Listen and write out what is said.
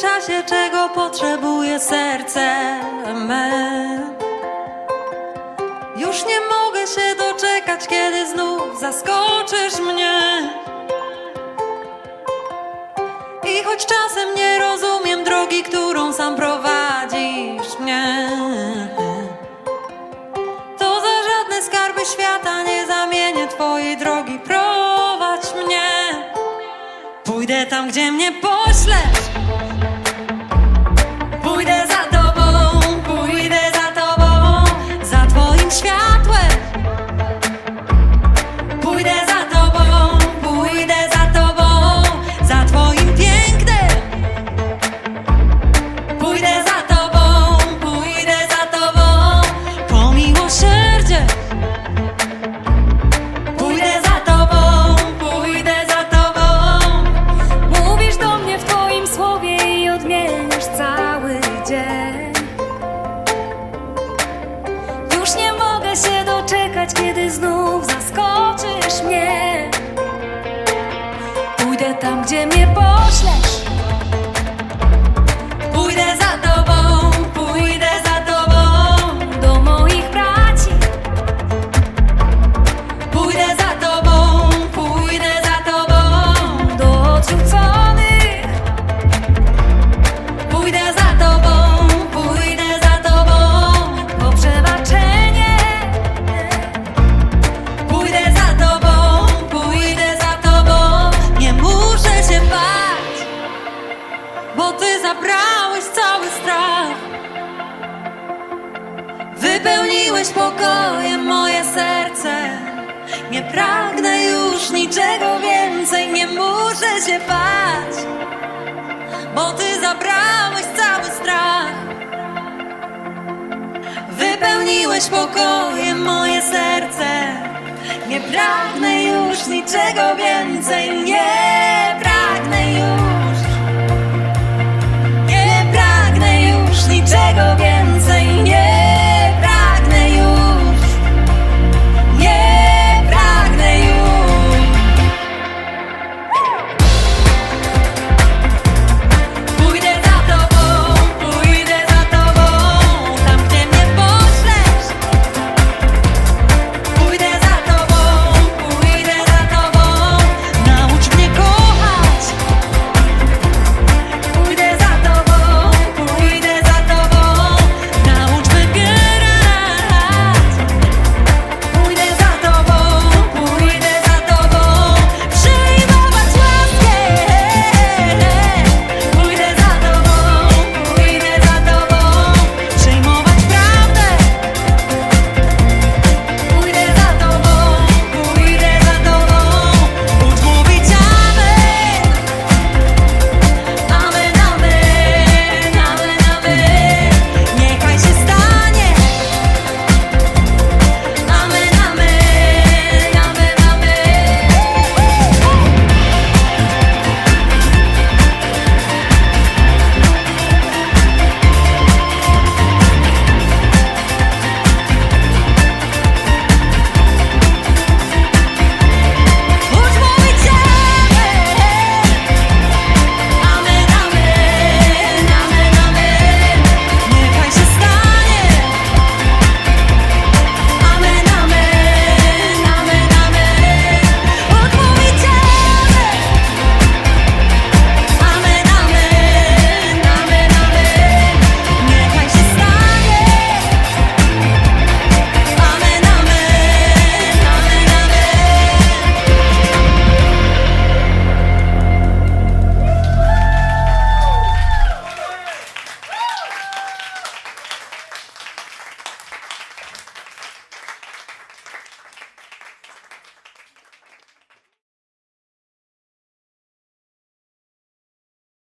czasie, czego potrzebuje serce me. Już nie mogę się doczekać, kiedy znów zaskoczysz mnie. I choć czasem nie rozumiem drogi, którą sam prowadzisz mnie, to za żadne skarby świata nie zamienię Twojej drogi. Prowadź mnie, pójdę tam, gdzie mnie poślesz. Pójdę tam, bo Ty zabrałeś cały strach. Wypełniłeś pokojem moje serce. Nie pragnę już niczego więcej, nie muszę się bać, bo Ty zabrałeś cały strach. Wypełniłeś pokojem moje serce. Nie pragnę już niczego więcej, nie